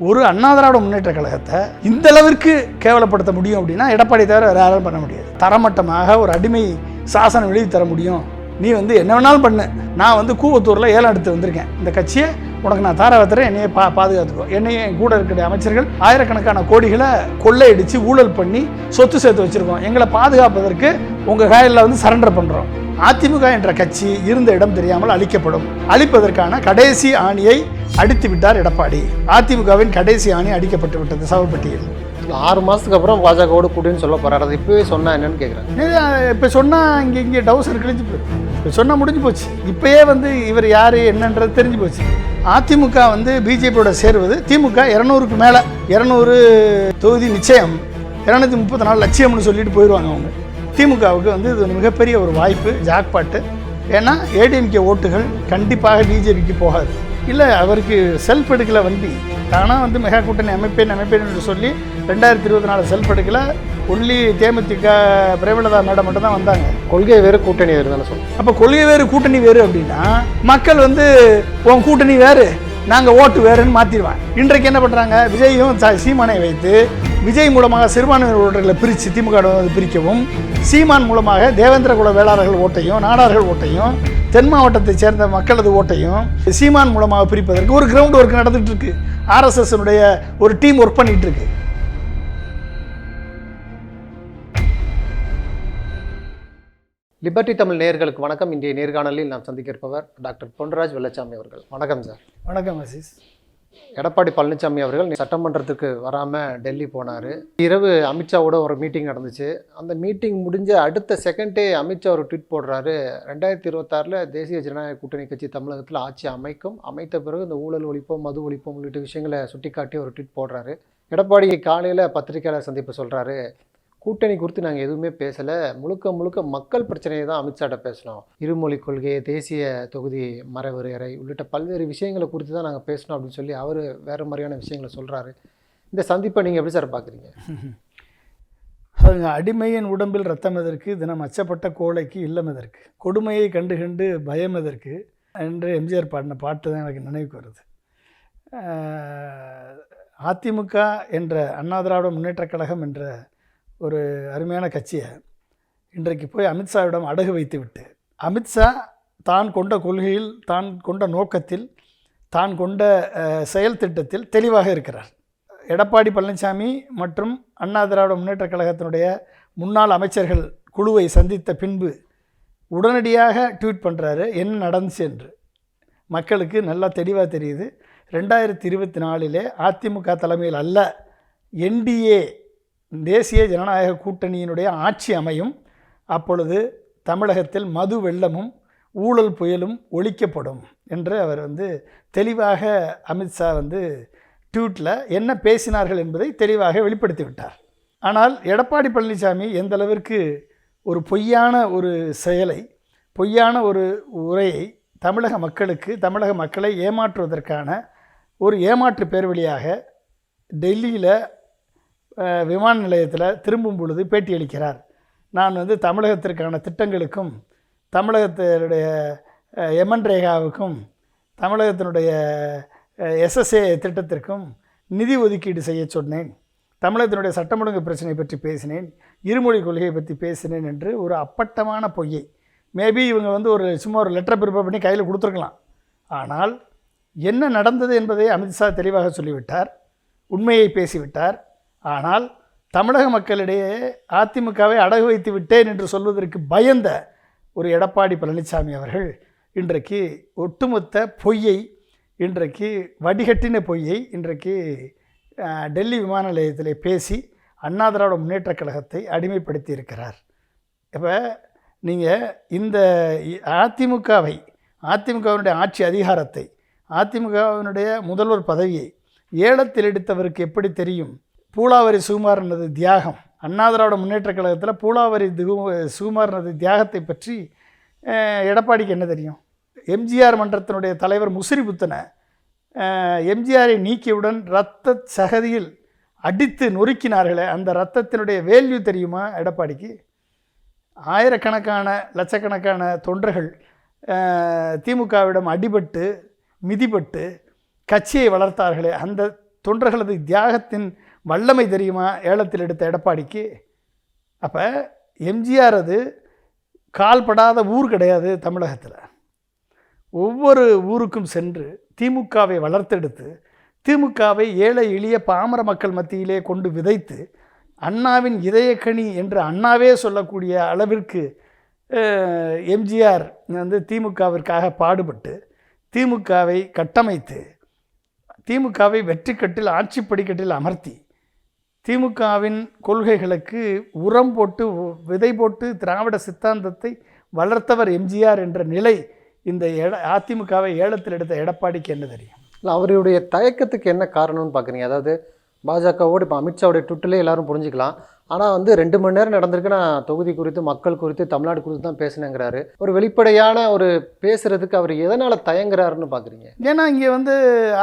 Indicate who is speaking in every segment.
Speaker 1: ஒரு அண்ணா திராவிட முன்னேற்ற கழகத்தை இந்த அளவிற்கு கேவலப்படுத்த முடியும் அப்படின்னா எடப்பாடி தவிர வேற யாரும் பண்ண முடியாது. தரமட்டமாக ஒரு அடிமை சாசனம் எழுதி தர முடியும். நீ வந்து என்ன வேணாலும் பண்ணு. நான் வந்து கூவத்தூரில் ஏலம் எடுத்து வந்திருக்கேன். இந்த கட்சியை உனக்கு நான் தார வைத்துறேன். என்னைய பா பாதுகாத்துக்கோ. என்னையே என் கூட இருக்கிற அமைச்சர்கள் ஆயிரக்கணக்கான கோடிகளை கொள்ளையடித்து ஊழல் பண்ணி சொத்து சேர்த்து வச்சிருக்கோம். எங்களை பாதுகாப்பதற்கு உங்கள் காயலில் வந்து சரண்டர் பண்ணுறோம் அதிமுக என்ற கட்சி இருந்த இடம் தெரியாமல் அழிக்கப்படும். அழிப்பதற்கான கடைசி ஆணியை அடித்து விட்டார் எடப்பாடி. அதிமுகவின் கடைசி ஆணி அடிக்கப்பட்டு விட்டது சவப்பட்டியில்.
Speaker 2: ஆறு மாதத்துக்கு அப்புறம் பாஜகவோட கூட்டணின்னு சொல்ல போறாரு. அதை இப்பவே சொன்னா என்னன்னு கேட்குறேன்
Speaker 1: இப்போ சொன்னால் இங்கே இங்கே டவுசர் கிழிஞ்சு போயிடும் இப்போ சொன்னால் முடிஞ்சு போச்சு. இப்போயே வந்து இவர் யார் என்னன்றது தெரிஞ்சு போச்சு. அதிமுக வந்து பிஜேபியோட சேருவது திமுக இரநூறுக்கு மேலே இரநூறு தொகுதி நிச்சயம் இரநூத்தி முப்பத்தி நாலு லட்சியம்னு சொல்லிட்டு போயிடுவாங்க அவங்க. திமுகவுக்கு வந்து இது ஒரு மிகப்பெரிய ஒரு வாய்ப்பு ஜாக்பாட்டு. ஏன்னா ஏடிஎம்கே ஓட்டுகள் கண்டிப்பாக பிஜேபிக்கு போகாது. இல்லை அவருக்கு செல்ஃப் எடுக்கல வண்டி. தானாக வந்து மெகா கூட்டணி அமைப்பேன் அமைப்பேன் என்று சொல்லி ரெண்டாயிரத்தி இருபத்தி நாலு செல்ஃப் எடுக்கல. ஒன்லி தேமுதிக பிரேமலதா மேடம் மட்டும் தான் வந்தாங்க.
Speaker 2: கொள்கை வேறு கூட்டணி வேறு தானே சொல்லுவோம்
Speaker 1: அப்போ கொள்கை வேறு கூட்டணி வேறு அப்படின்னா மக்கள் வந்து உன் கூட்டணி வேறு நாங்கள் ஓட்டு வேறுன்னு மாற்றிடுவாங்க இன்றைக்கு என்ன பண்ணுறாங்க விஜயும் சீமானை வைத்து விஜய் மூலமாக சிறுபான்மையினர் ஓட்டுகளை பிரித்து திமுக பிரிக்கவும் சீமான் மூலமாக தேவேந்திர குல வேளாளர்கள் ஓட்டையும் நாடார்கள் ஓட்டையும் தென் மாவட்டத்தைச் சேர்ந்த மக்களது ஓட்டையும் சீமான் மூலமாக பிரிப்பதற்கு ஒரு கிரவுண்ட் ஒர்க் நடந்துட்டு இருக்கு ஆர்எஸ்எஸ் ஒரு டீம் ஒர்க் பண்ணிட்டு இருக்கு
Speaker 2: லிபர்ட்டி தமிழ் நேயர்களுக்கு வணக்கம். இன்றைய நேர்காணலில் நாம் சந்திக்க இருப்பவர் டாக்டர் பொன்ராஜ் வெள்ளச்சாமி அவர்கள். வணக்கம் சார்.
Speaker 1: வணக்கம் அசீஸ்.
Speaker 2: எடப்பாடி பழனிசாமி அவர்கள் சட்டமன்றத்துக்கு வராமல் டெல்லி போனார். இரவு அமித்ஷாவோட ஒரு மீட்டிங் நடந்துச்சு. அந்த மீட்டிங் முடிஞ்ச அடுத்த செகண்டே அமித்ஷா ஒரு ட்வீட் போடுறாரு. ரெண்டாயிரத்தி இருபத்தாறில் தேசிய ஜனநாயக கூட்டணி கட்சி தமிழகத்தில் ஆட்சி அமைக்கும். அமைத்த பிறகு இந்த ஊழல் ஒழிப்போம் மது ஒழிப்போம் உள்ளிட்ட விஷயங்களை சுட்டிக்காட்டி ஒரு ட்வீட் போடுறாரு. எடப்பாடி காலையில் பத்திரிகையாளர் சந்திப்பு சொல்கிறாரு கூட்டணி குறித்து நாங்கள் எதுவுமே பேசலை. முழுக்க முழுக்க மக்கள் பிரச்சனையை தான் அமித்ஷாட்ட பேசினோம் இருமொழி கொள்கை தேசிய தொகுதி மரவரையறை உள்ளிட்ட பல்வேறு விஷயங்களை குறித்து தான் நாங்கள் பேசினோம் அப்படின்னு சொல்லி அவர் வேறு மாதிரியான விஷயங்களை சொல்கிறாரு இந்த சந்திப்பை நீங்கள் எப்படி சார் பார்க்குறீங்க
Speaker 1: அதுங்க அடிமையின் உடம்பில் ரத்தம் எதற்கு? தினம் அச்சப்பட்ட கோழைக்கு இல்லம் எதற்கு? கொடுமையை கண்டு கண்டு பயம் எதற்கு? என்று எம்ஜிஆர் பாடின பாட்டு தான் எனக்கு நினைவுக்கு வருது. அதிமுக என்ற அண்ணா திராவிட முன்னேற்றக் கழகம் என்ற ஒரு அருமையான கட்சியை இன்றைக்கு போய் அமித்ஷாவிடம் அடகு வைத்துவிட்டு அமித்ஷா தான் கொண்ட கொள்கையில் தான் கொண்ட நோக்கத்தில் தான் கொண்ட செயல் திட்டத்தில் தெளிவாக இருக்கிறார். எடப்பாடி பழனிசாமி மற்றும் அண்ணா திராவிட முன்னேற்றக் கழகத்தினுடைய முன்னாள் அமைச்சர்கள் குழுவை சந்தித்த பின்பு உடனடியாக ட்வீட் பண்ணுறாரு என்ன நடந்துச்சு? என்று. மக்களுக்கு நல்லா தெளிவாக தெரியுது. ரெண்டாயிரத்தி இருபத்தி நாலிலே அதிமுக தலைமையில் அல்ல என்டிஏ தேசிய ஜனநாயக கூட்டணியினுடைய ஆட்சி அமையும். அப்பொழுது தமிழகத்தில் மது வெள்ளமும் ஊழல் புயலும் ஒழிக்கப்படும் என்று அவர் வந்து தெளிவாக அமித்ஷா வந்து ட்வீட்டில் என்ன பேசினார்கள் என்பதை தெளிவாக வெளிப்படுத்தி விட்டார் ஆனால் எடப்பாடி பழனிசாமி எந்த அளவிற்கு ஒரு பொய்யான ஒரு செயலை பொய்யான ஒரு உரையை தமிழக மக்களுக்கு தமிழக மக்களை ஏமாற்றுவதற்கான ஒரு ஏமாற்று பேர்வழியாக டெல்லியில் விமான நிலையத்தில் திரும்பும் பொழுது பேட்டியளிக்கிறார் நான் வந்து தமிழகத்திற்கான திட்டங்களுக்கும் தமிழகத்தினுடைய எமன் ரேகாவுக்கும் தமிழகத்தினுடைய எஸ்எஸ்ஏ திட்டத்திற்கும் நிதி ஒதுக்கீடு செய்ய சொன்னேன். தமிழகத்தினுடைய சட்டம் ஒழுங்கு பிரச்சனை பற்றி பேசினேன். இருமொழி கொள்கையை பற்றி பேசினேன் என்று ஒரு அப்பட்டமான பொய்யை. மேபி இவங்க வந்து ஒரு சும்மா ஒரு லெட்டர் ப்ரிப்பேர் பண்ணி கையில் கொடுத்துருக்கலாம். ஆனால் என்ன நடந்தது என்பதை அமித்ஷா தெளிவாக சொல்லிவிட்டார். உண்மையை பேசிவிட்டார். ஆனால் தமிழக மக்களிடையே அதிமுகவை அடகு வைத்து விட்டேன் என்று சொல்வதற்கு பயந்த ஒரு எடப்பாடி பழனிசாமி அவர்கள் இன்றைக்கு ஒட்டுமொத்த பொய்யை இன்றைக்கு வடிகட்டின பொய்யை இன்றைக்கு டெல்லி விமான நிலையத்திலே பேசி அண்ணா திராவிட முன்னேற்றக் கழகத்தை அடிமைப்படுத்தி இருக்கிறார் இப்போ நீங்கள் இந்த இ- அதிமுகவை அதிமுகவினுடைய ஆட்சி அதிகாரத்தை அதிமுகவினுடைய முதல்வர் பதவியை ஏலத்தில் எடுத்தவருக்கு எப்படி தெரியும்? பூலாவரி சுகுமாரனது தியாகம். அண்ணாதிராவிட முன்னேற்றக் கழகத்தில் பூலாவரி திகு சுகுமாரனது தியாகத்தை பற்றி எடப்பாடிக்கு என்ன தெரியும்? எம்ஜிஆர் மன்றத்தினுடைய தலைவர் முசிறி புத்தனை எம்ஜிஆரை நீக்கியவுடன் இரத்த சகதியில் அடித்து நொறுக்கினார்களே அந்த இரத்தத்தினுடைய வேல்யூ தெரியுமா எடப்பாடிக்கு? ஆயிரக்கணக்கான லட்சக்கணக்கான தொண்டர்கள் திமுகவிடம் அடிபட்டு மிதிபட்டு கட்சியை வளர்த்தார்களே அந்த தொண்டர்களது தியாகத்தின் வல்லமை தெரியுமா? ஏலத்தில் எடுத்த எடப்பாடிக்கு. அப்போ எம்ஜிஆர் அது கால்படாத ஊர் கிடையாது தமிழகத்தில். ஒவ்வொரு ஊருக்கும் சென்று திமுகவை வளர்த்தெடுத்து திமுகவை ஏழை எளிய பாமர மக்கள் மத்தியிலே கொண்டு விதைத்து அண்ணாவின் இதயக்கனி என்று அண்ணாவே சொல்லக்கூடிய அளவிற்கு எம்ஜிஆர் வந்து திமுகவிற்காக பாடுபட்டு திமுகவை கட்டமைத்து திமுகவை வெற்றிக்கட்டில் ஆட்சி படிக்கட்டில் அமர்த்தி திமுகவின் கொள்கைகளுக்கு உரம் போட்டு விதை போட்டு திராவிட சித்தாந்தத்தை வளர்த்தவர் எம்ஜிஆர் என்ற நிலை இந்த எட அதிமுகவை ஏலத்தில் எடுத்த எடப்பாடிக்கு என்ன தெரியும்?
Speaker 2: இல்லை அவருடைய தயக்கத்துக்கு என்ன காரணம்னு பார்க்குறீங்க அதாவது பாஜகவோடு இப்போ அமித்ஷாவுடைய ட்விட்டிலே எல்லாரும் புரிஞ்சுக்கலாம். ஆனால் வந்து ரெண்டு மணி நேரம் நடந்திருக்கு. நான் தொகுதி குறித்து மக்கள் குறித்து தமிழ்நாடு குறித்து தான் பேசினேங்கிறாரு. ஒரு வெளிப்படையான ஒரு பேசுறதுக்கு அவர் எதனால் தயங்குறாருன்னு பார்க்குறீங்க
Speaker 1: ஏன்னா இங்கே வந்து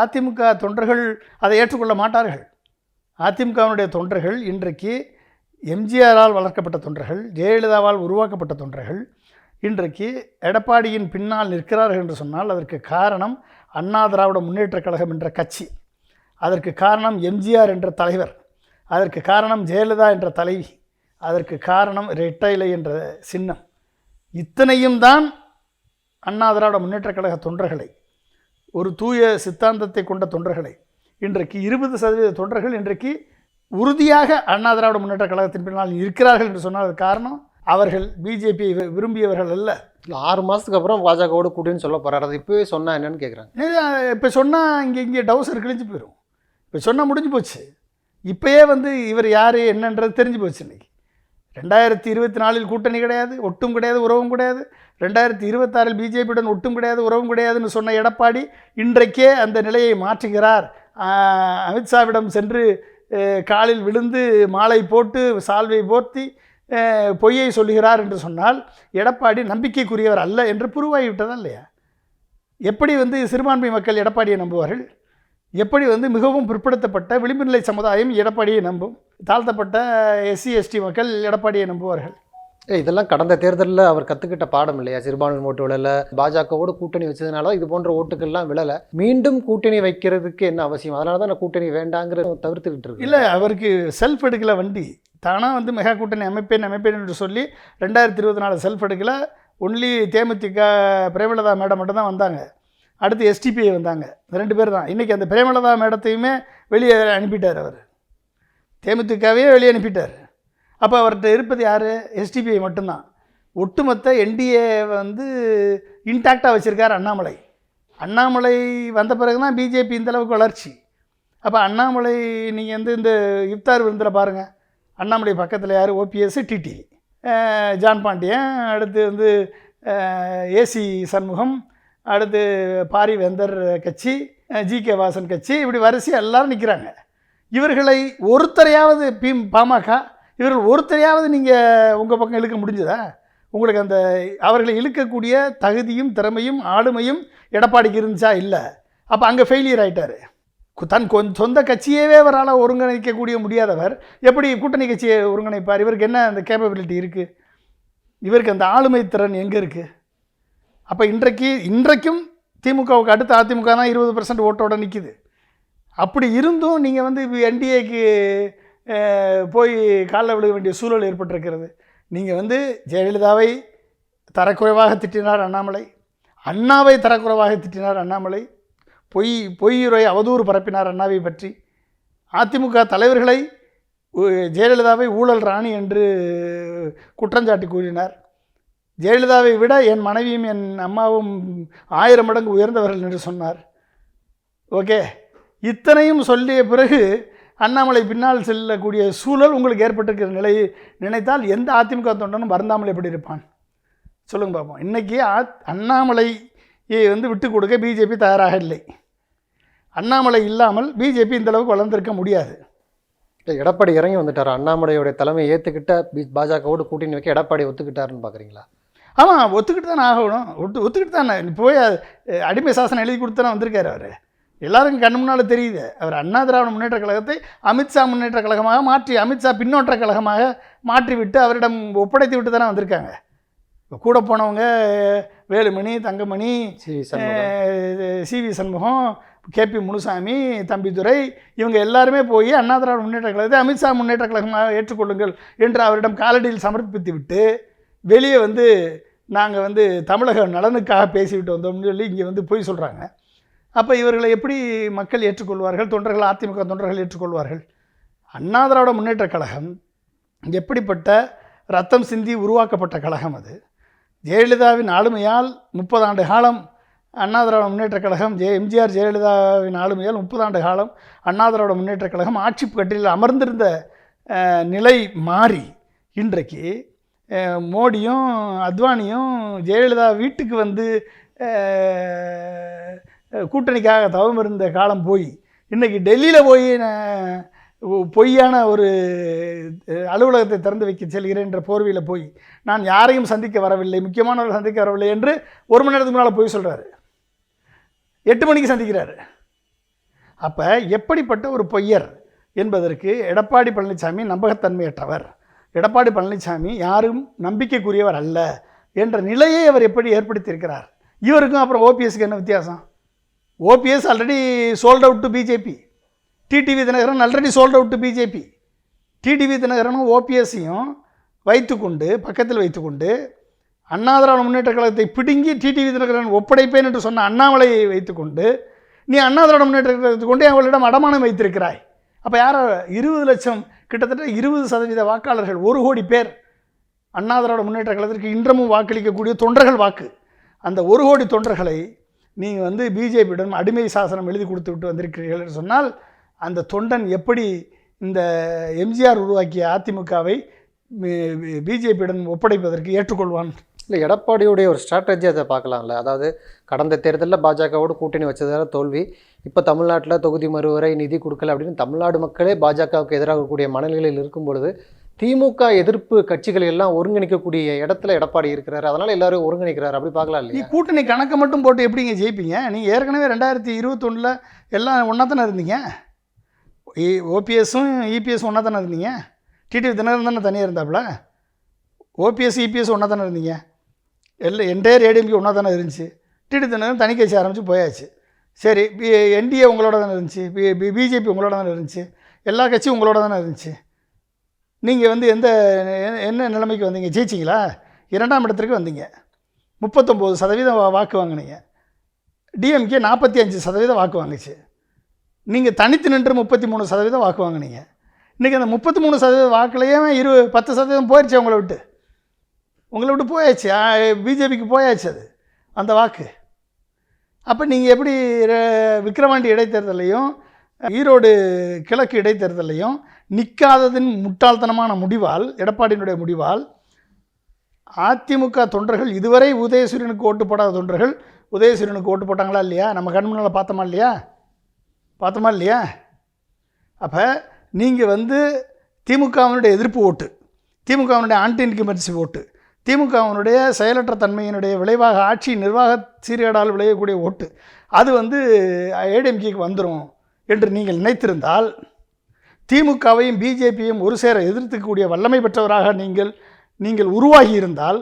Speaker 1: அதிமுக தொண்டர்கள் அதை ஏற்றுக்கொள்ள மாட்டார்கள். அதிமுகவினுடைய தொண்டர்கள் இன்றைக்கு எம்ஜிஆரால் வளர்க்கப்பட்ட தொண்டர்கள் ஜெயலலிதாவால் உருவாக்கப்பட்ட தொண்டர்கள் இன்றைக்கு எடப்பாடியின் பின்னால் நிற்கிறார்கள் என்று சொன்னால் அதற்கு காரணம் அண்ணா திராவிட முன்னேற்றக் கழகம் என்ற கட்சி. அதற்கு காரணம் எம்ஜிஆர் என்ற தலைவர். அதற்கு காரணம் ஜெயலலிதா என்ற தலைவி. அதற்கு காரணம் ரெட்டைலை என்ற சின்னம். இத்தனையும் தான் அண்ணா திராவிட முன்னேற்றக் கழக தொண்டர்களை ஒரு தூய சித்தாந்தத்தை கொண்ட தொண்டர்களை இன்றைக்கு இருபது சதவீத தொண்டர்கள் இன்றைக்கு உறுதியாக அண்ணா திராவிட முன்னேற்ற கழகத்தின் பின்னால் இருக்கிறார்கள் என்று சொன்னால் காரணம். அவர்கள் பிஜேபியை விரும்பியவர்கள் அல்ல.
Speaker 2: இல்லை ஆறு மாதத்துக்கு அப்புறம் பாஜகவோட கூட்டின்னு சொல்ல போகிறாரு இப்போவே சொன்னா என்னன்னு கேட்குறாங்க
Speaker 1: இப்போ சொன்னால் இங்கே இங்கே டவுசர் கிழிஞ்சு போயிடும் இப்போ சொன்னால் முடிஞ்சு போச்சு. இப்போயே வந்து இவர் யார் என்னன்றது தெரிஞ்சு போச்சு இன்னைக்கு. ரெண்டாயிரத்தி இருபத்தி நாலில் கூட்டணி கிடையாது ஒட்டும் கிடையாது உறவும் கிடையாது. ரெண்டாயிரத்தி இருபத்தாறில் பிஜேபியுடன் ஒட்டும் கிடையாது உறவும் கிடையாதுன்னு சொன்ன எடப்பாடி இன்றைக்கே அந்த நிலையை மாற்றுகிறார். அமித்ஷாவிடம் சென்று காலில் விழுந்து மாலை போட்டு சால்வை போர்த்தி பொய்யை சொல்லுகிறார் என்று சொன்னால் எடப்பாடி நம்பிக்கைக்குரியவர் அல்ல என்று புருவாகிவிட்டதா இல்லையா? எப்படி வந்து சிறுபான்மை மக்கள் எடப்பாடியை நம்புவார்கள்? எப்படி வந்து மிகவும் பிற்படுத்தப்பட்ட விளிம்பு நிலை சமுதாயம் எடப்பாடியை நம்பும்? தாழ்த்தப்பட்ட எஸ்சி எஸ்டி மக்கள் எடப்பாடியை நம்புவார்கள்?
Speaker 2: இதெல்லாம் கடந்த தேர்தலில் அவர் கற்றுக்கிட்ட பாடம் இல்லையா? சிறுபான்மை ஓட்டு விழல பாஜகவோட கூட்டணி வச்சதுனால இது போன்ற ஓட்டுக்கள்லாம் விழலை மீண்டும் கூட்டணி வைக்கிறதுக்கு என்ன அவசியம்? அதனால தான் நான் கூட்டணி வேண்டாங்கிற தவிர்த்துக்கிட்டு இருக்கு
Speaker 1: இல்லை அவருக்கு செல்ஃப் எடுக்கல வண்டி. தானாக வந்து மெகா கூட்டணி அமைப்பேன் அமைப்பேன் என்று சொல்லி ரெண்டாயிரத்தி இருபத்தி நாலு செல்ஃப் எடுக்கல. ஒன்லி தேமுதிக பிரேமலதா மேடம் மட்டும் தான் வந்தாங்க. அடுத்து எஸ்டிபிஐ வந்தாங்க. ரெண்டு பேர் தான். இன்றைக்கி அந்த பிரேமலதா மேடத்தையுமே வெளியே அனுப்பிட்டார் அவர். தேமுதிகவே வெளியே அனுப்பிட்டார். அப்போ அவர்கிட்ட இருப்பது யார்? எஸ்டிபிஐ மட்டும்தான். ஒட்டுமொத்த என்டிஏ வந்து இன்டாக்டாக வச்சுருக்கார் அண்ணாமலை. அண்ணாமலை வந்த பிறகு தான் பிஜேபி இந்தளவுக்கு வளர்ச்சி. அப்போ அண்ணாமலை நீங்கள் வந்து இந்த இஃப்தார் விருந்தில் பாருங்கள் அண்ணாமலை பக்கத்தில் யார்? ஓபிஎஸ் டிடி ஜான் பாண்டியன் அடுத்து வந்து ஏசி சண்முகம் அடுத்து பாரிவேந்தர் கட்சி ஜி கே வாசன் கட்சி இப்படி வரிசையாக எல்லாரும் நிற்கிறாங்க இவர்களை ஒருத்தரையாவது பி பாமக இவர்கள் ஒருத்தரையாவது நீங்கள் உங்கள் பக்கம் இழுக்க முடிஞ்சதா? உங்களுக்கு அந்த அவர்களை இழுக்கக்கூடிய தகுதியும் திறமையும் ஆளுமையும் எடப்பாடிக்கு இருந்துச்சா? இல்லை. அப்போ அங்கே ஃபெயிலியர் ஆயிட்டார். கு- தன் கொ சொந்த கட்சியவே அவரால் ஒருங்கிணைக்கக்கூடிய முடியாதவர். எப்படி கூட்டணி கட்சியை ஒருங்கிணைப்பார்? இவருக்கு என்ன அந்த கேப்பபிலிட்டி இருக்குது இவருக்கு அந்த ஆளுமை திறன் எங்கே இருக்குது அப்போ இன்றைக்கு இன்றைக்கும் திமுகவுக்கு அடுத்து அதிமுக தான் இருபது பர்சன்ட் ஓட்டோட நிற்கிது அப்படி இருந்தும் நீங்கள் வந்து என்டிஏக்கு போய் காலில் விழுக வேண்டிய சூழல் ஏற்பட்டிருக்கிறது. நீங்கள் வந்து ஜெயலலிதாவை தரக்குறைவாக திட்டினார் அண்ணாமலை. அண்ணாவை தரக்குறைவாக திட்டினார் அண்ணாமலை. பொய் பொய்யுரை அவதூறு பரப்பினார் அண்ணாவை பற்றி. அதிமுக தலைவர்களை ஜெயலலிதாவை ஊழல் ராணி என்று குற்றஞ்சாட்டி கூறினார். ஜெயலலிதாவை விட என் மனைவியும் என் அம்மாவும் ஆயிரம் மடங்கு உயர்ந்தவர்கள் என்று சொன்னார். ஓகே. இத்தனையும் சொல்லிய பிறகு அண்ணாமலை பின்னால் செல்லக்கூடிய சூழல் உங்களுக்கு ஏற்பட்டிருக்கிற நிலையை நினைத்தால் எந்த அதிமுக தொண்டனும் வருந்தாமல் எப்படி இருப்பான்? சொல்லுங்க பார்ப்போம் இன்றைக்கி அண்ணாமலையை வந்து விட்டு கொடுக்க பிஜேபி தயாராக இல்லை. அண்ணாமலை இல்லாமல் பிஜேபி இந்த அளவுக்கு வளர்ந்திருக்க முடியாது.
Speaker 2: எடப்பாடி இறங்கி வந்துட்டார்? அண்ணாமலையோட தலைமையை ஏற்றுக்கிட்ட பாஜகவோட கூட்டணி வைக்க எடப்பாடி ஒத்துக்கிட்டாருன்னு பார்க்குறீங்களா
Speaker 1: ஆமாம் ஒத்துக்கிட்டு தானே ஆகணும். ஒத்து ஒத்துக்கிட்டு தானே போய் அடிமை சாசனம் எழுதி கொடுத்து தானே வந்திருக்காரு அவர். எல்லாருக்கும் கண்ணு முன்னால் தெரியுது. அவர் அண்ணா திராவிட முன்னேற்ற கழகத்தை அமித்ஷா முன்னேற்ற கழகமாக மாற்றி அமித்ஷா பின்னோட்ட கழகமாக மாற்றிவிட்டு அவரிடம் ஒப்படைத்து விட்டு தானே வந்திருக்காங்க. இப்போ கூட போனவங்க Velumani Thangamani
Speaker 2: C
Speaker 1: V Shanmugam. K P Munusamy Thambidurai இவங்க எல்லாருமே போய் அண்ணா திராவிட முன்னேற்ற கழகத்தை அமித்ஷா முன்னேற்ற கழகமாக ஏற்றுக்கொள்ளுங்கள் என்று அவரிடம் காலடியில் சமர்ப்பித்து விட்டு வெளியே வந்து நாங்கள் வந்து தமிழக நலனுக்காக பேசிவிட்டு வந்தோம்னு சொல்லி இங்கே வந்து போய் சொல்கிறாங்க அப்போ இவர்களை எப்படி மக்கள் ஏற்றுக்கொள்வார்கள்? தொண்டர்கள் அதிமுக தொண்டர்கள் ஏற்றுக்கொள்வார்கள்? அண்ணா திராவிட முன்னேற்ற கழகம் எப்படிப்பட்ட ரத்தம் சிந்தி உருவாக்கப்பட்ட கழகம் அது? ஜெயலலிதாவின் ஆளுமையால் முப்பது ஆண்டு காலம் அண்ணா திராவிட முன்னேற்ற கழகம் ஜெய எம்ஜிஆர் ஜெயலலிதாவின் ஆளுமையால் முப்பது ஆண்டு காலம் அண்ணா திராவிட முன்னேற்ற கழகம் ஆட்சி கட்டில் அமர்ந்திருந்த நிலை மாறி இன்றைக்கு மோடியும் அத்வானியும் ஜெயலலிதா வீட்டுக்கு வந்து கூட்டணிக்காக தவம் இருந்த காலம் போய் இன்றைக்கி டெல்லியில் போய் நான் பொய்யான ஒரு அலுவலகத்தை திறந்து வைக்க செல்கிறேன் என்ற போர்வையில் போய் நான் யாரையும் சந்திக்க வரவில்லை முக்கியமானவர்கள் சந்திக்க வரவில்லை என்று ஒரு மணி நேரத்துக்கு முன்னால் போய் சொல்கிறாரு எட்டு மணிக்கு சந்திக்கிறாரு. அப்போ எப்படிப்பட்ட ஒரு பொய்யர் என்பதற்கு எடப்பாடி பழனிசாமி நம்பகத்தன்மையற்றவர். எடப்பாடி பழனிசாமி யாரும் நம்பிக்கைக்குரியவர் அல்ல என்ற நிலையை அவர் எப்படி ஏற்படுத்தியிருக்கிறார்? இவருக்கும் அப்புறம் ஓபிஎஸ்க்கு என்ன வித்தியாசம்? OPS already sold out to BJP TTV Dhinakaran already sold out to BJP TTV தினகரனும் ஓபிஎஸ்ஸையும் வைத்துக்கொண்டு பக்கத்தில் வைத்துக்கொண்டு அண்ணா திராவிட முன்னேற்ற கழகத்தை பிடுங்கி டிடிவி தினகரன் ஒப்படைப்பேன் என்று சொன்ன அண்ணாமலையை வைத்துக்கொண்டு நீ அண்ணாதிராவிட முன்னேற்ற கழகத்தை கொண்டு அவளிடம் அடமானம் வைத்திருக்கிறாய். அப்போ யார் இருபது லட்சம் கிட்டத்தட்ட இருபது சதவீத வாக்காளர்கள் ஒரு கோடி பேர் அண்ணாதிராவிட முன்னேற்ற கழகத்திற்கு இன்றமும் வாக்களிக்கக்கூடிய தொண்டர்கள் வாக்கு. அந்த ஒரு கோடி தொண்டர்களை நீங்கள் வந்து பிஜேபியிடம் அடிமை சாசனம் எழுதி கொடுத்து விட்டு வந்திருக்கிறீர்கள் என்று சொன்னால் அந்த தொண்டன் எப்படி இந்த எம்ஜிஆர் உருவாக்கிய அதிமுகவை பிஜேபியிடம் ஒப்படைப்பதற்கு ஏற்றுக்கொள்வான்?
Speaker 2: இல்லை எடப்பாடியுடைய ஒரு ஸ்ட்ராட்டஜி அதை பார்க்கலாம்ல. அதாவது கடந்த தேர்தலில் பாஜகவோடு கூட்டணி வச்சதால தோல்வி இப்போ தமிழ்நாட்டில் தொகுதி மறுவரை நிதி கொடுக்கல அப்படின்னு தமிழ்நாடு மக்களே பாஜகவுக்கு எதிராக கூடிய மனநிலையில் இருக்கும் பொழுது திமுக எதிர்ப்பு கட்சிகள் எல்லாம் ஒருங்கிணைக்கக்கூடிய இடத்துல எடப்பாடி இருக்கிறாரு. அதனால எல்லாரும் ஒருங்கிணைக்கிறாரு. அப்படி பார்க்கலாம்
Speaker 1: நீ
Speaker 2: இல்லையா
Speaker 1: கூட்டணி கணக்கை மட்டும் போட்டு எப்படிங்க ஜெயிப்பீங்க? நீங்கள் ஏற்கனவே ரெண்டாயிரத்தி இருபத்தொன்னில் எல்லாம் ஒன்றா தானே இருந்தீங்க ஓபிஎஸும் இபிஎஸ் ஒன்றா தானே இருந்தீங்க? டிடிவி தினகரன் தானே தனியாக இருந்தாப்புல? ஓபிஎஸ் இபிஎஸ் ஒன்றா தானே இருந்தீங்க? எல்லாம் என்டையர் ஏடிஎம்கே ஒன்றா தானே இருந்துச்சு. டிடி தினகரன் தனி கட்சி ஆரம்பித்து போயாச்சு. சரி என்டிஏ உங்களோட தானே இருந்துச்சு? பிஜேபி உங்களோட தானே இருந்துச்சு? எல்லா கட்சியும் உங்களோட தானே இருந்துச்சு? நீங்கள் வந்து எந்த என்ன நிலைமைக்கு வந்தீங்க? ஜெயிச்சிங்களா? இரண்டாம் இடத்திற்கு வந்தீங்க. முப்பத்தொம்போது சதவீதம் வாக்கு வாங்கினீங்க. டிஎம்கே நாற்பத்தி அஞ்சு சதவீதம் வாக்கு வாங்குச்சு. நீங்கள் தனித்து நின்று முப்பத்தி மூணு சதவீதம் வாக்கு வாங்கினீங்க. இன்றைக்கி அந்த முப்பத்தி மூணு சதவீதம் வாக்குலையே இரு பத்து சதவீதம் போயிடுச்சு உங்களை விட்டு. உங்களை விட்டு போயாச்சு. பிஜேபிக்கு போயாச்சு அது அந்த வாக்கு. அப்போ நீங்கள் எப்படி விக்கிரவாண்டி இடைத்தேர்தலையும் ஈரோடு கிழக்கு இடைத்தேர்தலையும் நிற்காததின் முட்டாள்தனமான முடிவால் எடப்பாடியினுடைய முடிவால் அதிமுக தொண்டர்கள் இதுவரை உதயசூரியனுக்கு ஓட்டு போடாத தொண்டர்கள் உதயசூரியனுக்கு ஓட்டு போட்டாங்களா இல்லையா? நம்ம கண் பார்த்தோமா இல்லையா? பார்த்தோமா இல்லையா? அப்போ நீங்கள் வந்து திமுகவினுடைய எதிர்ப்பு ஓட்டு திமுகவினுடைய ஆன்டி இன்கமென்சி ஓட்டு திமுகவினுடைய செயலற்ற தன்மையினுடைய விளைவாக ஆட்சி நிர்வாக சீர்கேடால் விளையக்கூடிய ஓட்டு அது வந்து ஏடிஎம்கேக்கு வந்துடும் என்று நீங்கள் நினைத்திருந்தால் திமுகவையும் பிஜேபியும் ஒரு சேர எதிர்த்துக்கூடிய வல்லமை பெற்றவராக நீங்கள் நீங்கள் உருவாகி இருந்தால்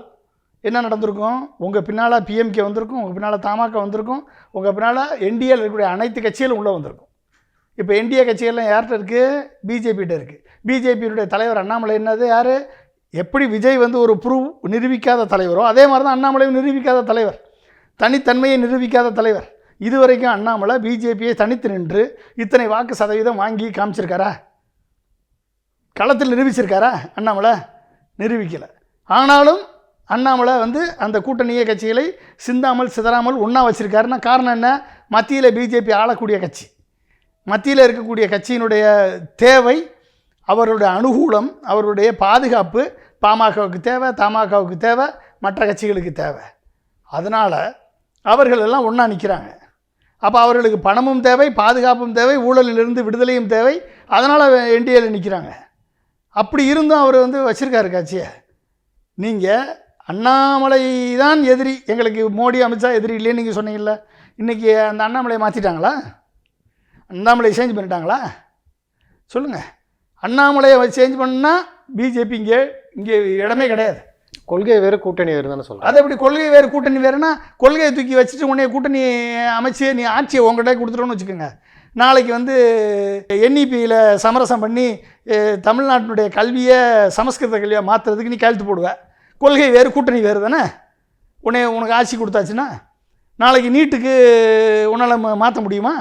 Speaker 1: என்ன நடந்திருக்கும்? உங்கள் பின்னால் பிஎம்கே வந்திருக்கும் உங்கள் பின்னால் தமாக வந்திருக்கும் உங்கள் பின்னால் என்டிஏல இருக்கக்கூடிய அனைத்து கட்சிகளும் உள்ளே வந்திருக்கும். இப்போ என்டிஏ கட்சிகள்லாம் யார்கிட்ட இருக்குது பிஜேபிகிட்ட இருக்குது பிஜேபியினுடைய தலைவர் அண்ணாமலை என்னது? யார்? எப்படி விஜய் வந்து ஒரு ப்ரூவ் நிரூபிக்காத தலைவரோ அதே மாதிரி தான் அண்ணாமலையும் நிரூபிக்காத தலைவர். தனித்தன்மையை நிரூபிக்காத தலைவர். இதுவரைக்கும் அண்ணாமலை பிஜேபியை தனித்து நின்று இத்தனை வாக்கு சதவீதம் வாங்கி காமிச்சிருக்காரா? களத்தில் நிரூபிச்சிருக்காரா? அண்ணாமலை நிரூபிக்கலை. ஆனாலும் அண்ணாமலை வந்து அந்த கூட்டணிய கட்சிகளை சிந்தாமல் சிதறாமல் ஒன்றா வச்சுருக்காருன்னா காரணம் என்ன? மத்தியில் பிஜேபி ஆளக்கூடிய கட்சி. மத்தியில் இருக்கக்கூடிய கட்சியினுடைய தேவை அவருடைய அனுகூலம் அவருடைய பாதுகாப்பு பாமகவுக்கு தேவை தமாகவுக்கு தேவை மற்ற கட்சிகளுக்கு தேவை. அதனால் அவர்கள் எல்லாம் ஒன்றா நிற்கிறாங்க அப்போ அவர்களுக்கு பணமும் தேவை பாதுகாப்பும் தேவை ஊழலிலிருந்து விடுதலையும் தேவை. அதனால் என்டிஏல நிற்கிறாங்க அப்படி இருந்தும் அவர் வந்து வச்சுருக்காரு கட்சியை. நீங்கள் அண்ணாமலை தான் எதிரி. எங்களுக்கு மோடி அமித்ஷா எதிரி இல்லைன்னு நீங்கள் சொன்னீங்கல்ல. இன்றைக்கி அந்த அண்ணாமலையை மாற்றிட்டாங்களா அண்ணாமலையை சேஞ்ச் பண்ணிட்டாங்களா? சொல்லுங்கள் அண்ணாமலையை சேஞ்ச் பண்ணால் பிஜேபி இங்கே இங்கே இடமே கிடையாது.
Speaker 2: கொள்கை வேறு கூட்டணி வேறு தானே சொல்கிறேன்
Speaker 1: அதை எப்படி கொள்கை வேறு கூட்டணி வேறுனா கொள்கையை தூக்கி வச்சுட்டு உன்னைய கூட்டணி அமைச்சு நீ ஆட்சியை உங்கள்கிட்ட கொடுத்துட்டோன்னு வச்சுக்கோங்க. நாளைக்கு வந்து என்இபியில் சமரசம் பண்ணி தமிழ்நாட்டினுடைய கல்வியை சமஸ்கிருத கல்வியாக மாற்றுறதுக்கு நீ கழுத்து போடுவ. கொள்கை வேறு கூட்டணி வேறு தானே? உன்னை உனக்கு ஆட்சி கொடுத்தாச்சுன்னா நாளைக்கு நீட்டுக்கு உன்னால் மாற்ற முடியுமா?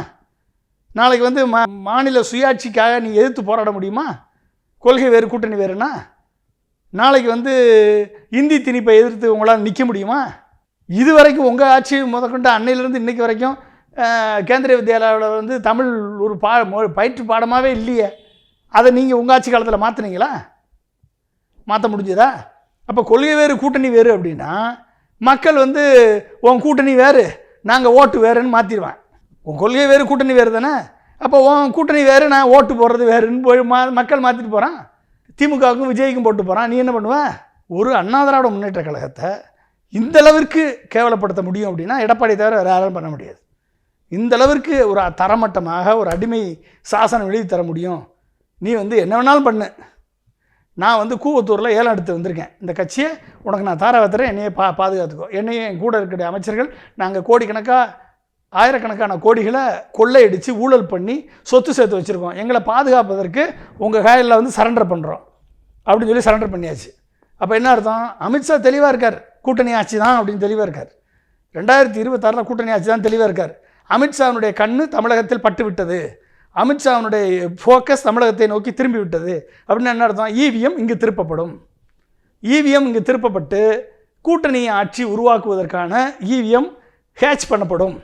Speaker 1: நாளைக்கு வந்து மா மாநில சுயாட்சிக்காக நீ எதிர்த்து போராட முடியுமா? கொள்கை வேறு கூட்டணி வேறுனா நாளைக்கு வந்து இந்தி திணிப்பை எதிர்த்து உங்களால் நிற்க முடியுமா? இது வரைக்கும் உங்கள் ஆட்சி முதற்கொண்டு அன்னையிலேருந்து இன்னைக்கு வரைக்கும் கேந்திரிய வித்யாலயாவில் வந்து தமிழ் ஒரு பா பயிற்று பாடமாகவே இல்லையே. அதை நீங்கள் உங்கள் ஆட்சி காலத்தில் மாற்றுனீங்களா மாற்ற முடிஞ்சதா? அப்போ கொள்கை வேறு கூட்டணி வேறு அப்படின்னா மக்கள் வந்து உன் கூட்டணி வேறு நாங்கள் ஓட்டு வேறுன்னு மாற்றிடுவேன் உன் கொள்கை வேறு கூட்டணி வேறு தானே? அப்போ உன் கூட்டணி வேறு நான் ஓட்டு போடுறது வேறுன்னு போய் மா மக்கள் மாற்றிட்டு போகிறான் திமுகவுக்கும் விஜய்க்கும் போட்டு போகிறான் நீ என்ன பண்ணுவ? ஒரு அண்ணா திராவிட முன்னேற்ற கழகத்தை இந்த அளவிற்கு கேவலப்படுத்த முடியும் அப்படின்னா எடப்பாடி தவிர வேறு யாரும் பண்ண முடியாது. இந்த அளவிற்கு ஒரு தரமட்டமாக ஒரு அடிமை சாசனம் எழுதி தர முடியும். நீ வந்து என்ன வேணாலும் பண்ணு. நான் வந்து கூவத்தூரில் ஏலம் எடுத்து வந்திருக்கேன். இந்த கட்சியை உனக்கு நான் தார வைத்துறேன். என்னையே பா பாதுகாத்துக்கோ. என்னையும் என் கூட இருக்கிற அமைச்சர்கள் நாங்கள் கோடிக்கணக்காக ஆயிரக்கணக்கான கோடிகளை கொள்ளையடித்து ஊழல் பண்ணி சொத்து சேர்த்து வச்சுருக்கோம். எங்களை பாதுகாப்பதற்கு உங்கள் காயலில் வந்து சரண்டர் பண்ணுறோம் அப்படின்னு சொல்லி சரண்டர் பண்ணியாச்சு. அப்போ என்ன அர்த்தம்? அமித்ஷா தெளிவாக இருக்கார். கூட்டணி ஆட்சி தான் அப்படின்னு தெளிவாக இருக்கார். ரெண்டாயிரத்தி இருபத்தாறில் கூட்டணி ஆட்சி தான் தெளிவாக இருக்கார். அமித்ஷாவினுடைய கண்ணு தமிழகத்தில் பட்டு விட்டது அமித்ஷாவினுடைய ஃபோக்கஸ் தமிழகத்தை நோக்கி திரும்பி விட்டது அப்படின்னு என்ன அர்த்தம்? இவிஎம் இங்கு திருப்பப்படும். இவிஎம் இங்கு திருப்பப்பட்டு கூட்டணி ஆட்சி உருவாக்குவதற்கான இவிஎம் ஹேச் பண்ணப்படும்.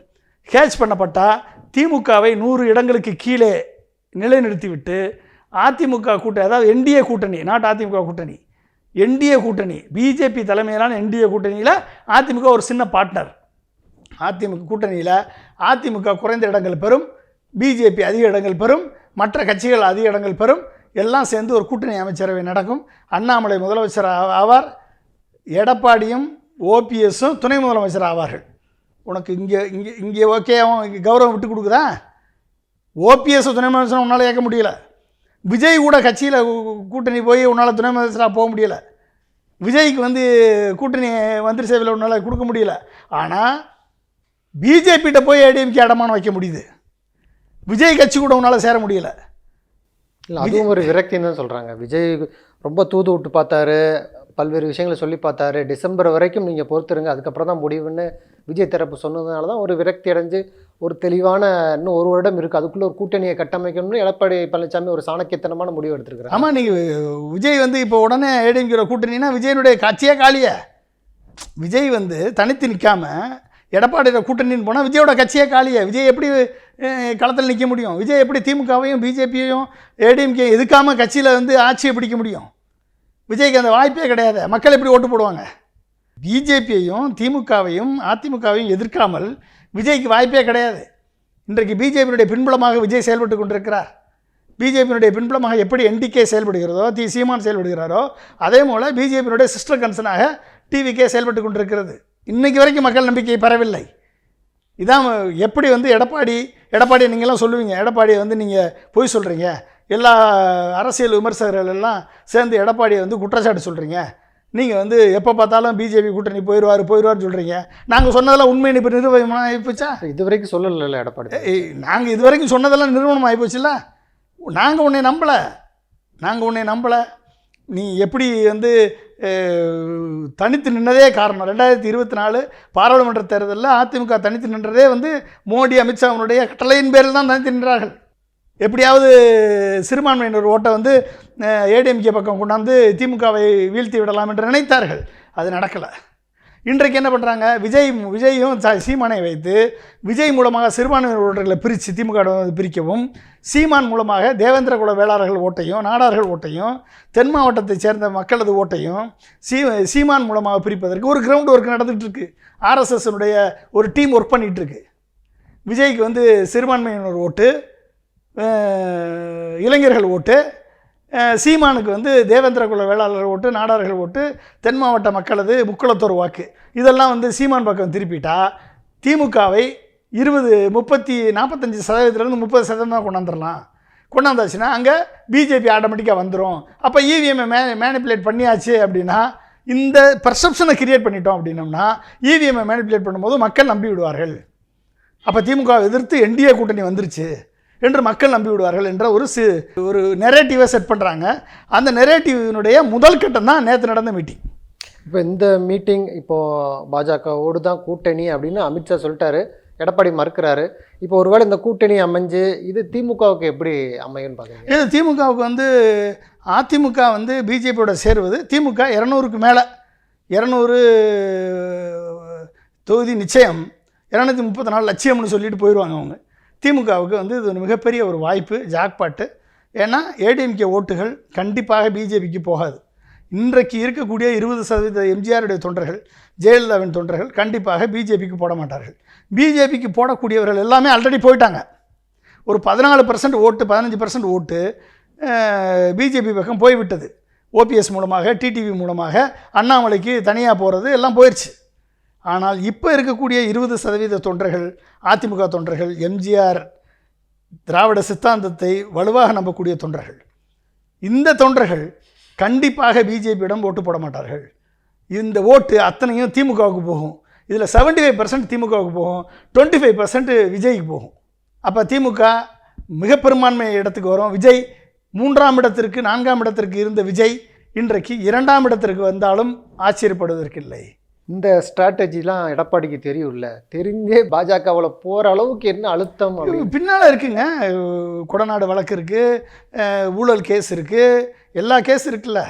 Speaker 1: ஹேச் பண்ணப்பட்டால் திமுகவை நூறு இடங்களுக்கு கீழே நிலைநிறுத்திவிட்டு அதிமுக கூட்டணி அதாவது என்டிஏ கூட்டணி நாட் அதிமுக கூட்டணி என்டிஏ கூட்டணி பிஜேபி தலைமையிலான என்டிஏ கூட்டணியில் அதிமுக ஒரு சின்ன பார்ட்னர் அதிமுக கூட்டணியில் அதிமுக குறைந்த இடங்கள் பெறும் பிஜேபி அதிக இடங்கள் பெறும் மற்ற கட்சிகள் அதிக இடங்கள் பெறும் எல்லாம் சேர்ந்து ஒரு கூட்டணி அமைச்சரவை நடக்கும். அண்ணாமலை முதலமைச்சர் ஆவார் எடப்பாடியும் ஓபிஎஸும் துணை முதலமைச்சர் ஆவார்கள். உனக்கு இங்கே இங்கே இங்கே ஓகே அவன் இங்கே கௌரவம் விட்டு கொடுக்குதா? ஓபிஎஸ் துணை முதலமைச்சர் உன்னால் ஏற்க முடியல. விஜய் கூட கட்சியில் கூட்டணி போய் உன்னால் துணை முதலமைச்சராக போக முடியல. விஜய்க்கு வந்து கூட்டணி மந்திரி சேவையில் உன்னால் கொடுக்க முடியல. ஆனால் பிஜேபிகிட்ட போய் ஏடிஎம்கே அடமானம் வைக்க முடியுது. விஜய் கட்சி கூட உன்னால் சேர முடியல.
Speaker 2: இல்லை அதுவும் ஒரு விரக்தின்னு தான் சொல்கிறாங்க விஜய் ரொம்ப தூது விட்டு பார்த்தாரு பல்வேறு விஷயங்களை சொல்லி பார்த்தாரு. டிசம்பர் வரைக்கும் நீங்கள் பொறுத்துருங்க அதுக்கப்புறம் தான் முடிவுன்னு விஜய் தரப்பு சொன்னதுனால தான் ஒரு விரக்தி அடைஞ்சு ஒரு தெளிவான இன்னும் ஒரு வருடம் இருக்குது அதுக்குள்ளே ஒரு கூட்டணியை கட்டமைக்கணும்னு எடப்பாடி பழனிசாமி ஒரு சாணக்கியத்தனமான முடிவு எடுத்திருக்கிறாங்க
Speaker 1: ஆமாம் நீங்கள் விஜய் வந்து இப்போ உடனே ஏடிஎம்கே கூட்டணினா விஜயனுடைய கட்சியே காலியே. விஜய் வந்து தனித்து நிற்காம எடப்பாடியோட கூட்டணின்னு போனால் விஜயோட கட்சியே காலியே. விஜய் எப்படி களத்தில் நிற்க முடியும்? விஜய் எப்படி திமுகவையும் பிஜேபியையும் ஏடிஎம்கே எதுக்காமல் கட்சியில் வந்து ஆட்சியை பிடிக்க முடியும்? விஜய்க்கு அந்த வாய்ப்பே கிடையாது. மக்கள் எப்படி ஓட்டு போடுவாங்க? பிஜேபியையும் திமுகவையும் அதிமுகவையும் எதிர்க்காமல் விஜய்க்கு வாய்ப்பே கிடையாது. இன்றைக்கு பிஜேபியினுடைய பின்புலமாக விஜய் செயல்பட்டு கொண்டிருக்கிறார். பிஜேபியினுடைய பின்புலமாக எப்படி என்டிகே செயல்படுகிறதோ தி. சீமான் செயல்படுகிறாரோ அதே போல் பிஜேபியினுடைய சிஸ்டர் கன்சனாக டிவிகே செயல்பட்டு கொண்டிருக்கிறது. இன்னைக்கு வரைக்கும் மக்கள் நம்பிக்கை பெறவில்லை இதான் எப்படி வந்து எடப்பாடி எடப்பாடி நீங்களாம் சொல்லுவீங்க எடப்பாடியை வந்து நீங்கள் பொய் சொல்கிறீங்க எல்லா அரசியல் விமர்சகர்கள் எல்லாம் சேர்ந்து எடப்பாடியை வந்து குற்றச்சாட்டு சொல்கிறீங்க நீங்கள் வந்து எப்போ பார்த்தாலும் பிஜேபி கூட்டணி போயிடுவார் போயிடுவார்னு சொல்கிறீங்க நாங்கள் சொன்னதெல்லாம் உண்மை இப்போ நிறுவனம் ஆகிப்போச்சா
Speaker 2: இது வரைக்கும் சொல்லலை எடப்பாடி.
Speaker 1: நாங்கள் இது வரைக்கும் சொன்னதெல்லாம் நிறுவனம் ஆகிப்போச்சுல்ல நாங்கள் உன்னை நம்பலை. நாங்கள் உன்னை நம்பலை. நீ எப்படி வந்து தனித்து நின்றதே காரணம். ரெண்டாயிரத்தி இருபத்தி நாலு பாராளுமன்ற தேர்தலில் அதிமுக தனித்து நின்றதே வந்து மோடி அமித்ஷாவினுடைய கட்டளையின் பேரில் தான் தனித்து நின்றார்கள். எப்படியாவது சிறுபான்மையினர் ஓட்டை வந்து ஏடிஎம்கே பக்கம் கொண்டாந்து திமுகவை வீழ்த்தி விடலாம் என்று நினைத்தார்கள். அது நடக்கலை. இன்றைக்கு என்ன பண்ணுறாங்க விஜய் விஜயும் சீமானை வைத்து விஜய் மூலமாக சிறுபான்மையினர் ஓட்டர்களை பிரித்து திமுக பிரிக்கவும் சீமான் மூலமாக தேவேந்திர குல வேளாளர்கள் ஓட்டையும் நாடார்கள் ஓட்டையும் தென் மாவட்டத்தைச் சேர்ந்த மக்களது ஓட்டையும் சீ சீமான் மூலமாக பிரிப்பதற்கு ஒரு கிரவுண்ட் ஒர்க் நடந்துகிட்டு இருக்கு. ஆர்எஸ்எஸ்னுடைய ஒரு டீம் ஒர்க் பண்ணிகிட்ருக்கு விஜய்க்கு வந்து சிறுபான்மையினர் ஓட்டு இளைஞர்கள் ஓட்டு சீமானுக்கு வந்து தேவேந்திர குல வேளாளர்கள் ஓட்டு நாடார்கள் ஓட்டு தென் மாவட்ட மக்களது முக்குளத்தோர் வாக்கு. இதெல்லாம் வந்து சீமான் பக்கம் திருப்பிட்டா திமுகவை இருபது முப்பத்தி நாற்பத்தஞ்சு சதவீதத்துலேருந்து முப்பது சதவீதம் தான் கொண்டாந்துடலாம். கொண்டாந்தாச்சுன்னா அங்கே பிஜேபி ஆட்டோமேட்டிக்காக வந்துடும் அப்போ இவிஎம்மை மே மேனிப்புலேட் பண்ணியாச்சு அப்படின்னா இந்த பர்செப்ஷனை கிரியேட் பண்ணிட்டோம் அப்படின்னம்னா இவிஎம்ஐ மேனிப்புலேட் பண்ணும்போது மக்கள் நம்பி விடுவார்கள். அப்போ திமுக எதிர்த்து என்டிஏ கூட்டணி வந்துருச்சு. என்று மக்கள் நம்பி விடுவார்கள் என்ற ஒரு சி ஒரு நெரேட்டிவை செட் பண்ணுறாங்க அந்த நெரேட்டிவினுடைய முதல் கட்டம் தான் நேற்று நடந்த மீட்டிங்
Speaker 2: இப்போ இந்த மீட்டிங் இப்போது பாஜகவோடு தான் கூட்டணி அப்படின்னு அமித்ஷா சொல்லிட்டாரு. எடப்பாடி மறுக்கிறாரு. இப்போ ஒருவேளை இந்த கூட்டணி அமைஞ்சு இது திமுகவுக்கு எப்படி அமையும்னு பார்க்குறீங்க
Speaker 1: இது திமுகவுக்கு வந்து அதிமுக வந்து பிஜேபியோட சேருவது. திமுக இரநூறுக்கு மேலே இரநூறு தொகுதி நிச்சயம் இரநூத்தி முப்பத்தி நாலு லட்சியம்னு சொல்லிட்டு போயிடுவாங்க அவங்க. திமுகவுக்கு வந்து இது ஒரு மிகப்பெரிய ஒரு வாய்ப்பு ஜாக்பாட்டு. ஏன்னா ஏடிஎம்கே ஓட்டுகள் கண்டிப்பாக பிஜேபிக்கு போகாது. இன்றைக்கு இருக்கக்கூடிய இருபது சதவீத எம்ஜிஆருடைய தொண்டர்கள் ஜெயலலிதாவின் தொண்டர்கள் கண்டிப்பாக பிஜேபிக்கு போட மாட்டார்கள். பிஜேபிக்கு போடக்கூடியவர்கள் எல்லாமே ஆல்ரெடி போயிட்டாங்க. ஒரு பதினாலு பர்சன்ட் ஓட்டு பதினஞ்சு பர்சன்ட் ஓட்டு பிஜேபி பக்கம் போய்விட்டது. ஓபிஎஸ் மூலமாக டிடிவி மூலமாக அண்ணாமலைக்கு தனியாக போகிறது எல்லாம் போயிடுச்சு ஆனால் இப்போ இருக்கக்கூடிய இருபது சதவீத தொண்டர்கள் அதிமுக தொண்டர்கள் எம்ஜிஆர் திராவிட சித்தாந்தத்தை வலுவாக நம்பக்கூடிய தொண்டர்கள். இந்த தொண்டர்கள் கண்டிப்பாக பிஜேபியிடம் ஓட்டு போட மாட்டார்கள். இந்த ஓட்டு அத்தனையும் திமுகவுக்கு போகும். இதில் 75% ஃபைவ் பர்சன்ட் திமுகவுக்கு போகும். டுவெண்ட்டி ஃபைவ் பர்சன்ட் விஜய்க்கு போகும். அப்போ திமுக மிக பெரும்பான்மை இடத்துக்கு வரும். விஜய் மூன்றாம் இடத்திற்கு நான்காம் இடத்திற்கு இருந்த விஜய் இன்றைக்கு இரண்டாம் இடத்திற்கு வந்தாலும் ஆச்சரியப்படுவதற்கில்லை.
Speaker 2: இந்த ஸ்ட்ராட்டஜிலாம் எடப்பாடிக்கு தெரியும்ல. தெரிஞ்சே பாஜகவில் போகிற அளவுக்கு என்ன அழுத்தம்
Speaker 1: பின்னால் இருக்குங்க. கொடநாடு வழக்கு இருக்குது ஊழல் கேஸ் இருக்குது எல்லா கேஸ் இருக்குல்ல.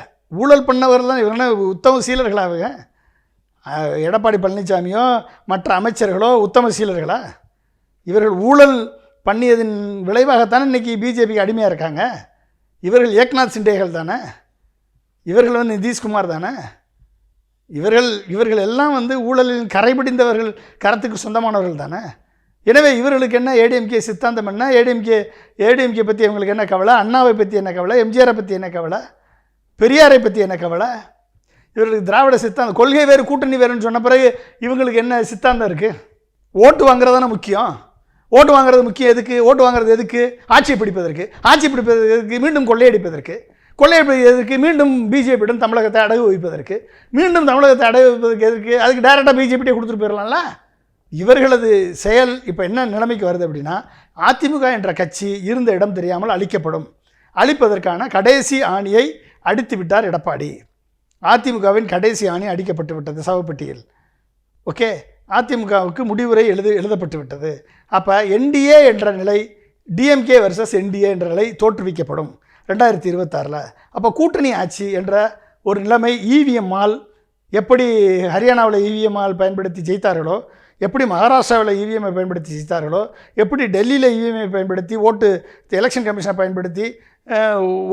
Speaker 1: ஊழல் பண்ணவர் தான் இவங்க உத்தம சீலர்களாவுங்க? எடப்பாடி பழனிசாமியோ மற்ற அமைச்சர்களோ உத்தம சீலர்களா? இவர்கள் ஊழல் பண்ணியதின் விளைவாகத்தானே இன்றைக்கி பிஜேபிக்கு அடிமையாக இருக்காங்க? இவர்கள் ஏக்நாத் சிண்டேகள் தானே? இவர்கள் வந்து நிதிஷ்குமார் தானே? இவர்கள் இவர்கள் எல்லாம் வந்து ஊழலில் கரைபிடிந்தவர்கள் கரத்துக்கு சொந்தமானவர்கள் தானே? எனவே இவர்களுக்கு என்ன ஏடிஎம்கே சித்தாந்தம் என்ன? ஏடிஎம்கே ஏடிஎம்கே பற்றி இவங்களுக்கு என்ன கவலை? அண்ணாவை பற்றி என்ன கவலை? எம்ஜிஆரை பற்றி என்ன கவலை? பெரியாரை பற்றி என்ன கவலை? இவர்களுக்கு திராவிட சித்தாந்தம் கொள்கை வேறு கூட்டணி வேறுன்னு சொன்ன பிறகு இவங்களுக்கு என்ன சித்தாந்தம் இருக்குது ஓட்டு வாங்குறது தானே முக்கியம். ஓட்டு வாங்குறது முக்கியம் எதுக்கு? ஓட்டு வாங்குறது எதுக்கு? ஆட்சியை பிடிப்பதற்கு. ஆட்சி பிடிப்பதற்கு மீண்டும் கொள்ளையடிப்பதற்கு. கொள்ளையடிப்பதற்கு மீண்டும் பிஜேபியிடம் தமிழகத்தை அடகு வைப்பதற்கு மீண்டும் தமிழகத்தை அடகு வைப்பதற்கு எதுக்கு அதுக்கு டைரெக்டாக பிஜேபிட்டே கொடுத்துட்டு போயிடலாம்ல இவர்களது செயல் இப்போ என்ன நிலைமைக்கு வருது அப்படின்னா அதிமுக என்ற கட்சி இருந்த இடம் தெரியாமல் அழிக்கப்படும். அழிப்பதற்கான கடைசி ஆணியை அடித்து விட்டார் எடப்பாடி. அதிமுகவின் கடைசி ஆணி அடிக்கப்பட்டு விட்டது சவப்பெட்டியில். ஓகே? அதிமுகவுக்கு முடிவுரை எழுது எழுதப்பட்டு விட்டது. அப்போ என்டிஏ என்ற நிலை டிஎம்கே வர்சஸ் என்டிஏ என்ற நிலை தோற்றுவிக்கப்படும். ரெண்டாயிரத்தி இருபத்தாறில். அப்போ கூட்டணி ஆட்சி என்ற ஒரு நிலைமை இவிஎம் ஆல் எப்படி ஹரியானாவில் இவிஎம் ஆல் பயன்படுத்தி ஜெயித்தார்களோ எப்படி மகாராஷ்டிராவில் இவிஎம்ஐ பயன்படுத்தி ஜெயித்தார்களோ எப்படி டெல்லியில் இவிஎம்ஐ பயன்படுத்தி ஓட்டு எலெக்ஷன் கமிஷனை பயன்படுத்தி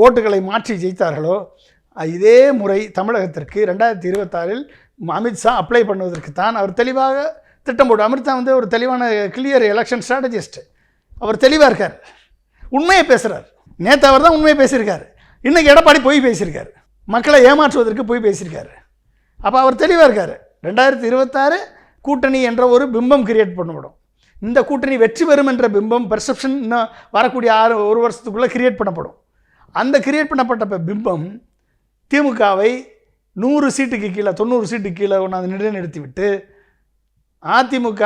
Speaker 1: ஓட்டுகளை மாற்றி ஜெயித்தார்களோ இதே முறை தமிழகத்திற்கு ரெண்டாயிரத்தி இருபத்தாறில் அமித்ஷா அப்ளை பண்ணுவதற்கு தான் அவர் தெளிவாக திட்டம் போடு அமித்ஷா வந்து ஒரு தெளிவான கிளியர் எலெக்ஷன் ஸ்ட்ராட்டஜிஸ்ட் அவர் தெளிவாக இருக்கார். உண்மையை பேசுகிறார் நேற்று அவர் தான் உண்மையை பேசியிருக்காரு. இன்றைக்கி எடப்பாடி போய் பேசியிருக்காரு. மக்களை ஏமாற்றுவதற்கு போய் பேசியிருக்காரு. அப்போ அவர் தெளிவாக இருக்கார். ரெண்டாயிரத்தி இருபத்தாறு கூட்டணி என்ற ஒரு பிம்பம் கிரியேட் பண்ணப்படும். இந்த கூட்டணி வெற்றி பெறும் என்ற பிம்பம் பெர்செப்ஷன் இன்னும் வரக்கூடிய ஆறு ஒரு வருஷத்துக்குள்ளே கிரியேட் பண்ணப்படும். அந்த கிரியேட் பண்ணப்பட்ட பிம்பம் திமுகவை நூறு சீட்டுக்கு கீழே தொண்ணூறு சீட்டுக்கு கீழே ஒன்று நிலைநிறுத்தி விட்டு அதிமுக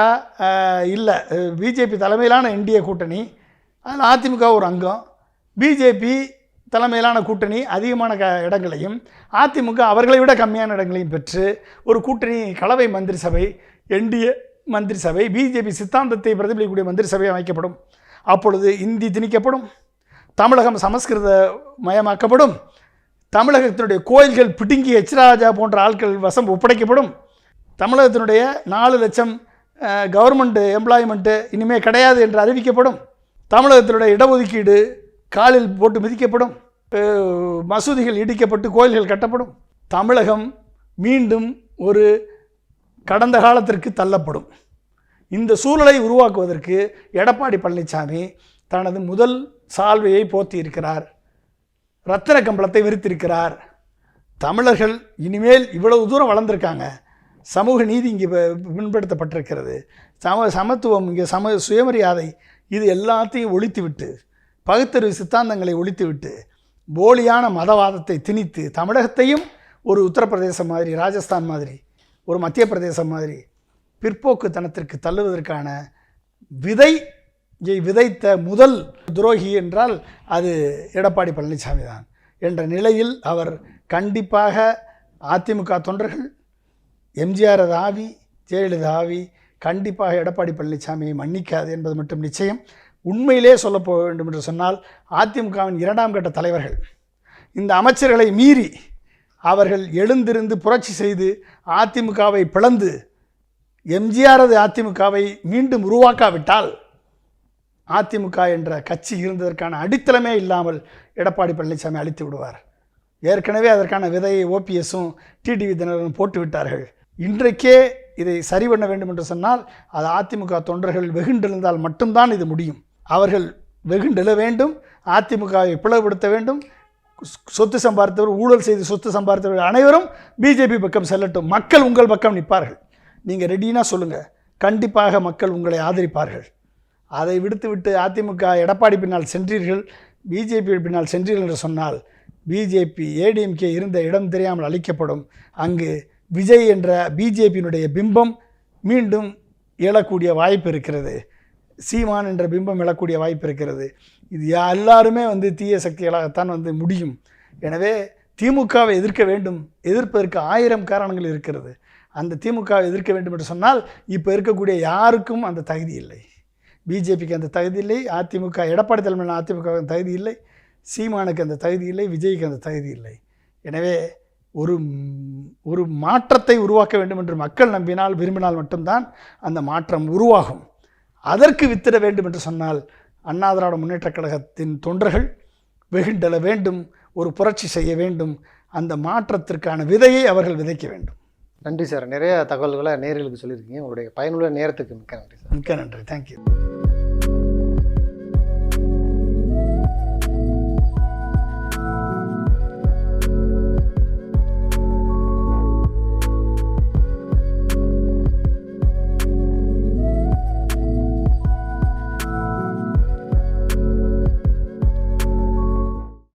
Speaker 1: இல்லை பிஜேபி தலைமையிலான என்டிஏ கூட்டணி அதில் அதிமுக ஒரு அங்கம். பிஜேபி தலைமையிலான கூட்டணி அதிகமான க இடங்களையும் அதிமுக அவர்களை விட கம்மியான இடங்களையும் பெற்று ஒரு கூட்டணி கலவை மந்திரி சபை என்டிஏ மந்திரி சபை பிஜேபி சித்தாந்தத்தை பிரதிபலிக்கக்கூடிய மந்திரி சபை அமைக்கப்படும். அப்பொழுது இந்தி திணிக்கப்படும் தமிழகம் சமஸ்கிருத மயமாக்கப்படும் தமிழகத்தினுடைய கோயில்கள் பிடுங்கி எச்ராஜா போன்ற ஆட்கள் வசம் ஒப்படைக்கப்படும். தமிழகத்தினுடைய நாலு லட்சம் கவர்மெண்ட் எம்ப்ளாய்மெண்ட்டு இனிமேல் கிடையாது என்று அறிவிக்கப்படும். தமிழகத்தினுடைய இடஒதுக்கீடு காலில் போட்டு மிதிக்கப்படும் மசூதிகள் இடிக்கப்பட்டு கோயில்கள் கட்டப்படும். தமிழகம் மீண்டும் ஒரு கடந்த காலத்திற்கு தள்ளப்படும். இந்த சூழலை உருவாக்குவதற்கு எடப்பாடி பழனிசாமி தனது முதல் சால்வையை போத்தி இருக்கிறார் ரத்தின கம்பளத்தை விரித்திருக்கிறார். தமிழர்கள் இனிமேல் இவ்வளவு தூரம் வளர்ந்துருக்காங்க. சமூக நீதி இங்கே பின்படுத்தப்பட்டிருக்கிறது. சம சமத்துவம் இங்கே சம சுயமரியாதை இது எல்லாத்தையும் ஒழித்துவிட்டு பகுத்தறிவு சித்தாந்தங்களை ஒழித்துவிட்டு போலியான மதவாதத்தை திணித்து தமிழகத்தையும் ஒரு உத்தரப்பிரதேசம் மாதிரி ராஜஸ்தான் மாதிரி ஒரு மத்திய பிரதேசம் மாதிரி பிற்போக்குத்தனத்திற்கு தள்ளுவதற்கான விதை விதைத்த முதல் துரோகி என்றால் அது எடப்பாடி பழனிசாமி தான் என்ற நிலையில் அவர் கண்டிப்பாக அதிமுக தொண்டர்கள் எம்ஜிஆர் ஆவி ஜெயலலிதா ஆவி கண்டிப்பாக எடப்பாடி பழனிசாமியை மன்னிக்காது என்பது மட்டும் நிச்சயம். உண்மையிலே சொல்லப் போக வேண்டும் என்று சொன்னால் அதிமுகவின் இரண்டாம் கட்ட தலைவர்கள் இந்த அமைச்சர்களை மீறி அவர்கள் எழுந்திருந்து புரட்சி செய்து அதிமுகவை பிளந்து எம்ஜிஆரது அதிமுகவை மீண்டும் உருவாக்காவிட்டால் அதிமுக என்ற கட்சி இருந்ததற்கான அடித்தளமே இல்லாமல் எடப்பாடி பழனிசாமி அழித்து விடுவார். ஏற்கனவே அதற்கான விதையை ஓபிஎஸும் டிடிவி தினரும் போட்டு விட்டார்கள். இன்றைக்கே இதை சரி பண்ண வேண்டும் என்று சொன்னால் அது அதிமுக தொண்டர்கள் வெகுண்டிருந்தால் மட்டும்தான் இது முடியும். அவர்கள் வெகு நில வேண்டும் அதிமுகவை பிளவுபடுத்த வேண்டும் சொத்து சம்பாதித்தவர் ஊழல் செய்து சொத்து சம்பாதித்தவர்கள் அனைவரும் பிஜேபி பக்கம் செல்லட்டும். மக்கள் உங்கள் பக்கம் நிற்பார்கள். நீங்கள் ரெடினா சொல்லுங்கள் கண்டிப்பாக மக்கள் உங்களை ஆதரிப்பார்கள். அதை விடுத்துவிட்டு அதிமுக எடப்பாடி பின்னால் சென்றீர்கள் பிஜேபி பின்னால் சென்றீர்கள் என்று சொன்னால் பிஜேபி ஏடிஎம்கே இருந்த இடம் தெரியாமல் அளிக்கப்படும் அங்கு விஜய் என்ற பிஜேபியினுடைய பிம்பம் மீண்டும் எழக்கூடிய வாய்ப்பு இருக்கிறது. சீமான் என்ற பிம்பம் எழக்கூடிய வாய்ப்பு இருக்கிறது. இது யா- எல்லாருமே வந்து தீய சக்திகளாகத்தான் வந்து முடியும். எனவே திமுகவை எதிர்க்க வேண்டும். எதிர்ப்பதற்கு ஆயிரம் காரணங்கள் இருக்கிறது. அந்த திமுகவை எதிர்க்க வேண்டும் என்று சொன்னால் இப்போ இருக்கக்கூடிய யாருக்கும் அந்த தகுதி இல்லை. பிஜேபிக்கு அந்த தகுதி இல்லை. அதிமுக எடப்பாடி தலைமையில் அதிமுக தகுதி இல்லை. சீமானுக்கு அந்த தகுதி இல்லை. விஜய்க்கு அந்த தகுதி இல்லை. எனவே ஒரு ஒரு மாற்றத்தை உருவாக்க வேண்டும் என்று மக்கள் நம்பினால் விரும்பினால் மட்டும்தான் அந்த மாற்றம் உருவாகும். அதற்கு வித்திட வேண்டும் என்று சொன்னால் அண்ணா திராவிட முன்னேற்றக் கழகத்தின் தொண்டர்கள் வெகுண்டெழ வேண்டும் ஒரு புரட்சி செய்ய வேண்டும் அந்த மாற்றத்திற்கான விதையை அவர்கள் விதைக்க வேண்டும்.
Speaker 2: நன்றி சார். நிறைய தகவல்களை நேர்களுக்கு சொல்லியிருக்கீங்க. உங்களுடைய பயனுள்ள நேரத்துக்கு மிக்க நன்றி சார்.
Speaker 1: மிக்க நன்றி. தேங்க்யூ